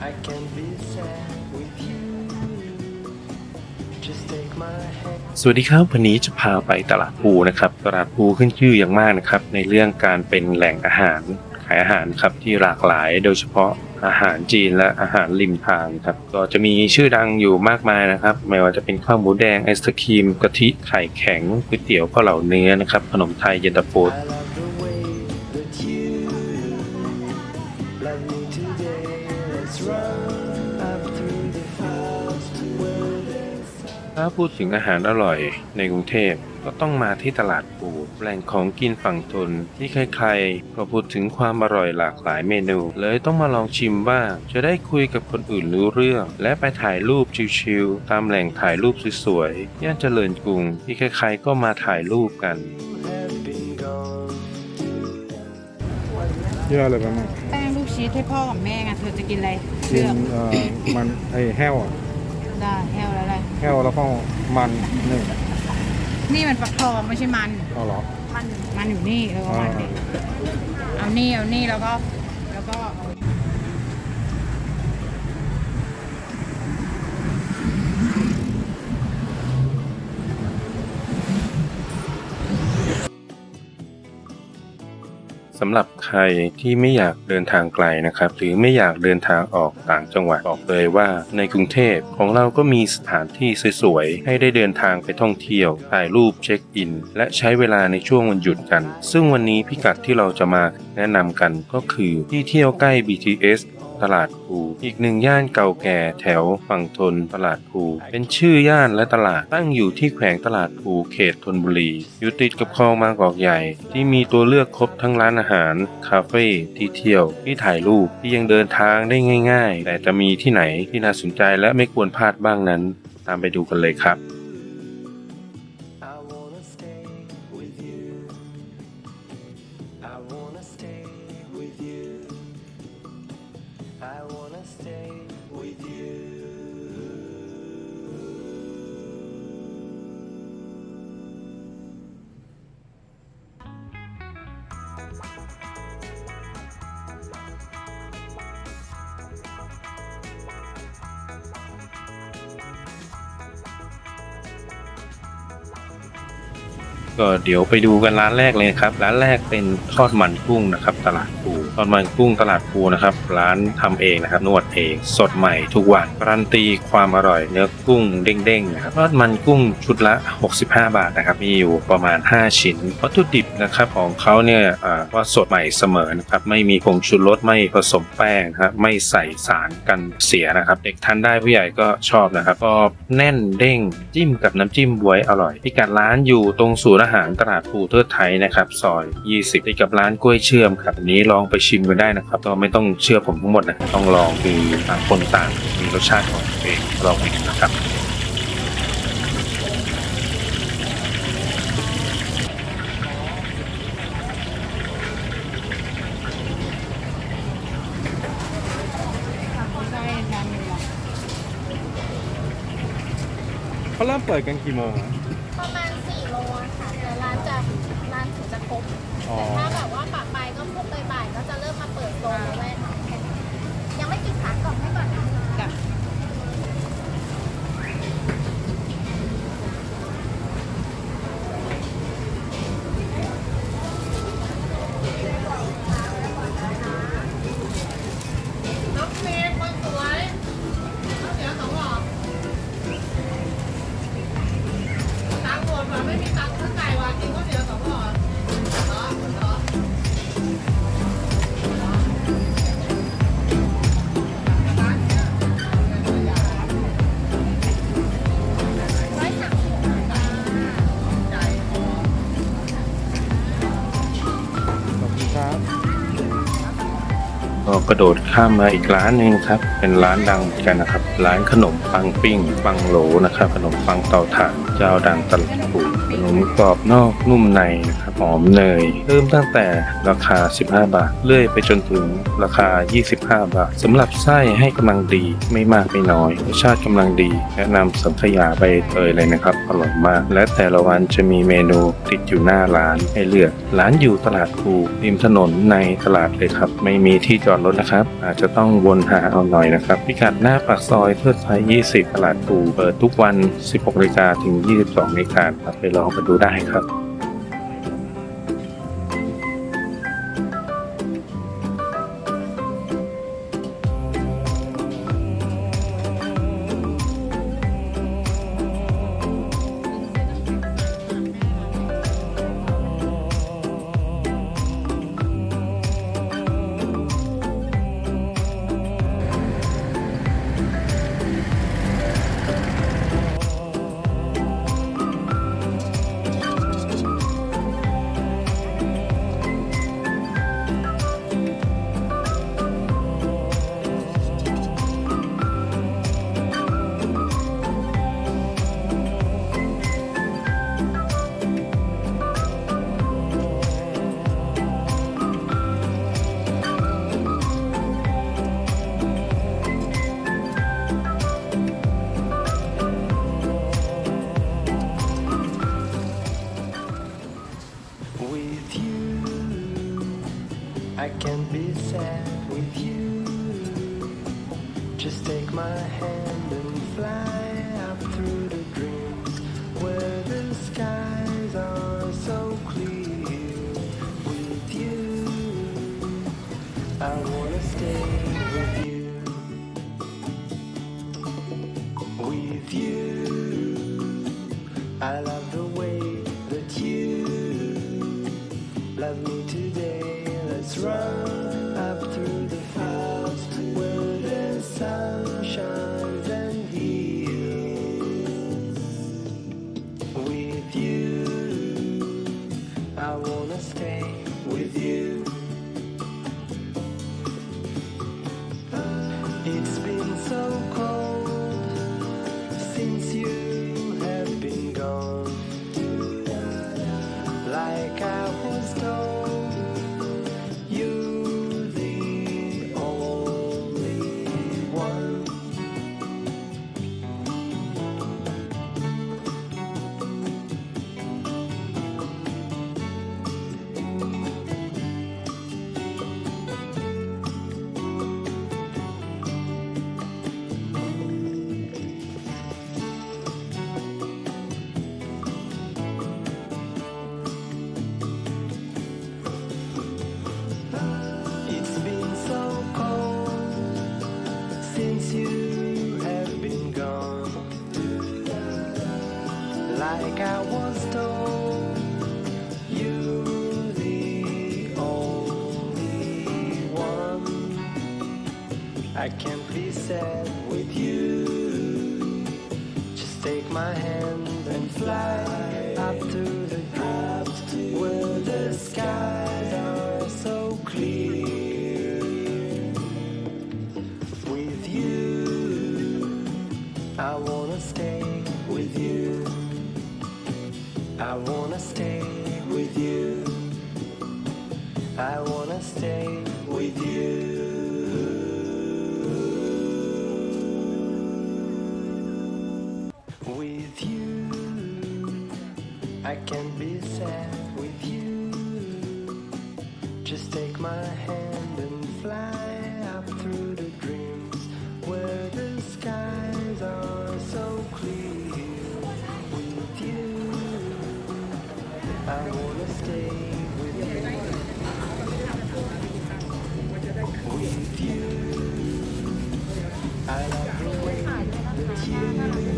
I can be sad with you. Just take my hand. สวัสดีครับ วันนี้จะพาไปตลาดภูนะครับ ตลาดภูขึ้นชื่ออย่างมากนะครับ ในเรื่องการเป็นแหล่งอาหารขายอาหารครับที่หลากหลายโดยเฉพาะอาหารจีนและอาหารริมทางครับก็จะมีชื่อดังอยู่มากมายนะครับ ไม่ว่าจะเป็นข้าวหมูแดงไอศครีมกะทิไข่แข็งก๋วยเตี๋ยวข้าวเหลาเนื้อนะครับขนมไทยเย็นตาโฟ ถ้าพูดถึงอาหารอร่อยในกรุงเทพก็ต้องมาที่ตลาดปูแหล่งของกินฝั่งทนที่ใครๆก็พูดถึงความอร่อยหลากหลายเมนู เลยต้องมาลองชิมบ้างจะได้คุยกับคนอื่นรู้เรื่อง และไปถ่ายรูปชิลๆตามแหล่งถ่ายรูปสวยๆย่านเจริญกรุงที่ใครๆก็มาถ่ายรูปกันเยอะเลยนมั้งแป้งลูก ชีสให้พ่อกับแม่ไงเธอจะกินอะไรกิเลืนอกเอ่อมันไอ้แห้วอะได้แฮวแล้วอะไรแห้วแล้วก็มันหนึ่งนี่มันฟักทองไม่ใช่มัน เอาเหรอมันมันอยู่นี่แล้วก็อ่ามันนี่เอานี่เอานี่แล้วก็แล้วก็ สำหรับใครที่ไม่อยากเดินทางไกลนะครับ หรือไม่อยากเดินทางออกต่างจังหวัดบอกเลยว่าในกรุงเทพของเราก็มีสถานที่สวยๆให้ได้เดินทางไปท่องเที่ยวถ่ายรูปเช็คอิน และใช้เวลาในช่วงวันหยุดกัน ซึ่งวันนี้พิกัดที่เราจะมาแนะนำกันก็คือที่เที่ยวใกล้ BTS ตลาดภูอีกหนึ่งย่านเก่าแก่แถวฝั่งทนตลาดภูเป็นชื่อย่านและตลาดตั้งอยู่ที่แขวงตลาดภูเขตธนบุรี อยู่ติดกับคลองบางกอกใหญ่ ที่มีตัวเลือกครบทั้งร้านอาหาร คาเฟ่ที่เที่ยว ที่ถ่ายรูปที่ยังเดินทางได้ง่าย ๆ แต่จะมีที่ไหนที่น่าสนใจและไม่ควรพลาดบ้างนั้น ตามไปดูกันเลยครับ ก็เดี๋ยวไปดูกันร้านแรกเลยครับ ร้านแรกเป็นทอดมันกุ้งนะครับ ตลาดปูทอดมันกุ้งตลาดปูนะครับ ร้านทำเองนะครับ นวดเองสดใหม่ทุกวันการันตีความอร่อยเนื้อกุ้งเด้งๆนะครับทอดมันกุ้งชุดละ 65 บาทนะครับ มีอยู่ประมาณ 5 ชิ้นวัตถุดิบนะครับ ของเขาเนี่ยอ่าว่าสดใหม่เสมอนะครับ ไม่มีผงชูรสไม่ผสมแป้งครับไม่ใส่สารกันเสียนะครับ เด็กทานได้ผู้ใหญ่ก็ชอบนะครับก็แน่นเด้งจิ้มกับน้ำจิ้มบวยอร่อยพิกัดร้านอยู่ตรงศูนย์อาหารตลาดปูเทิดไทยนะครับซอย 20ติดกับร้านกล้วยเชื่อมครับอันนี้ลองไปชิมกันได้นะครับก็ไม่ต้องเชื่อผมทั้งหมดนะต้องลองคือต่างคนต่างมีรสชาติของตัวเองลองไปดูนะครับเขาเริ่มเปิดกันกี่โมงอะ กระโดดข้ามมาอีกร้านหนึ่งครับ เป็นร้านดังเหมือนกันนะครับ ร้านขนมปังปิ้งปังโหลนะครับ ขนมปังเตาถ่านเจ้าดังตลาดปูขนมกรอบนอกนุ่มในนะครับหอมเนย เริ่มตั้งแต่ราคา 15 บาทเลื่อยไปจนถึงราคา 25บาทสำหรับไส้ให้กำลังดีไม่มากไม่น้อยรสชาติกำลังดีแนะนำสังขยาใบเตยเลยนะครับ อร่อยมาก และแต่ละวันจะมีเมนูติดอยู่หน้าร้านให้เลือก ร้านอยู่ตลาดภูริมถนนในตลาดเลยครับ ไม่มีที่จอดรถนะครับ อาจจะต้องวนหาเอาหน่อยนะครับ พิกัดหน้าปากซอยเทิดไทย 20 ตลาดปูเปิดทุกวัน 16นาฬิกาถึง 22นาฬิกาครับไปลองมาดูได้ครับ I wanna sad with you. Just take my hand and fly up to the clouds where the skies are so clear. With you, I wanna stay with you. I wanna stay with you. I wanna I can be sad with you. Just take my hand and fly up through the dreams where the skies are so clear. With you, I wanna stay with you. With you, I love the way that you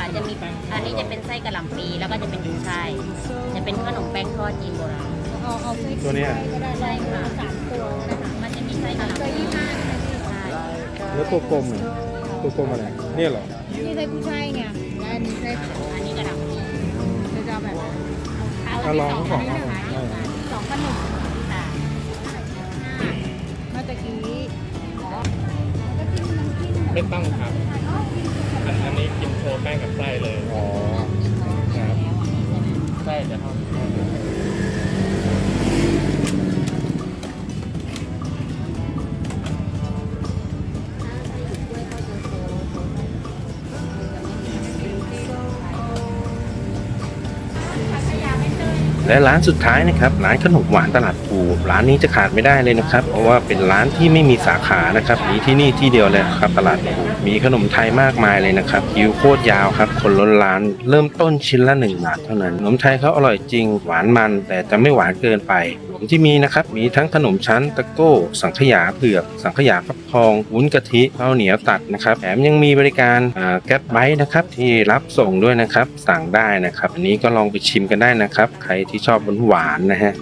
ค่ะ จะมีอันนี้จะเป็นไส้กะหล่ำปีแล้วก็จะเป็นกุ้ยช่ายจะเป็นขนมแป้งทอดจีนโบราณเอาเอาไส้ตัวเนี้ย ก็ได้ใช่ค่ะสามตัวก็ได้ค่ะมันจะมีไส้กะหล่ำตัวปียี่ห้าใช่แล้วตัวกลมเนี่ยตัวกลมอะไรเนี่ยเหรอนี่ไส้กุ้ยช่ายไงและอันนี้ไส้อันนี้กะหล่ำปีจะจะเอาแบบไหนเอาลองทั้งสองอันเออสองพันหนึ่งค่ะเมื่อตะกี้อ๋อไม่ต้องครับอัน อันนี้กินโชว์แป้งกับไส้เลยอ๋อครับไส้จะเท่า และร้านสุดท้ายนะครับร้านขนมหวานตลาดภูร้านนี้จะขาดไม่ได้เลยนะครับ เพราะว่าเป็นร้านที่ไม่มีสาขานะครับมีที่นี่ที่เดียวเลยครับตลาดภูมีขนมไทยมากมายเลยนะครับคิวโคตรยาวครับคนล้นร้านเริ่มต้นชิ้นละหนึ่งบาทเท่านั้นขนมไทยเขาอร่อยจริงหวานมัน แต่จะไม่หวานเกินไป มที่มีนะครับ มีทั้งขนมชั้นตะโก้ สังขยาเผือก สังขยาฟักทอง วุ้นกะทิข้าวเหนียวตัดนะครับแถมยังมีบริการแก๊ปไบต์นะครับที่รับส่งด้วยนะครับ สั่งได้นะครับ อันนี้ก็ลองไปชิมกันได้นะครับ ใครที่ชอบหวานๆนะฮะ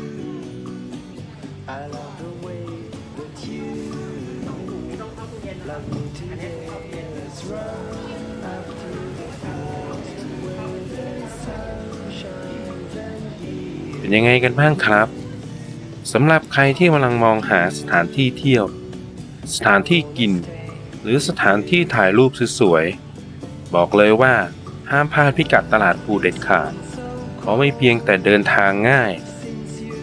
เป็นยังไงกันบ้างครับ สำหรับใครที่กำลังมองหาสถานที่เที่ยว สถานที่กิน หรือสถานที่ถ่ายรูปสวยๆบอกเลยว่าห้ามพลาดพิกัดตลาดภูเด็ดขาดเพราะไม่เพียงแต่เดินทางง่าย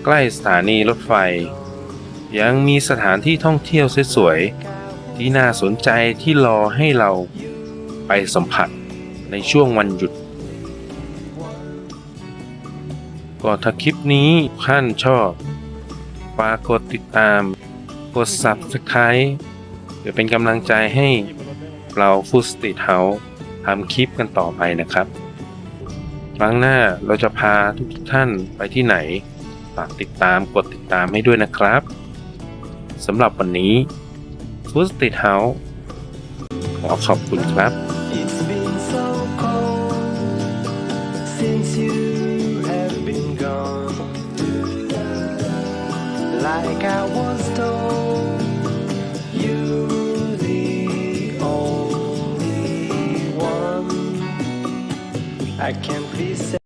ใกล้สถานีรถไฟ ยังมีสถานที่ท่องเที่ยวสวยๆที่น่าสนใจที่รอให้เราไปสัมผัสในช่วงวันหยุดก็ถ้าคลิปนี้ท่านชอบ ฝากกดติดตาม กด Subscribe เพื่อเป็นกำลังใจให้เราฟูสติ h เฮาทำคลิปกันต่อไปนะครับ ครั้งหน้าเราจะพาทุกท่านไปที่ไหน ฝากติดตามกดติดตามให้ด้วยนะครับสำหรับวันนี้ฟูสติ h เฮาขอขอบคุณครับ I was told, you're the only one I can't be.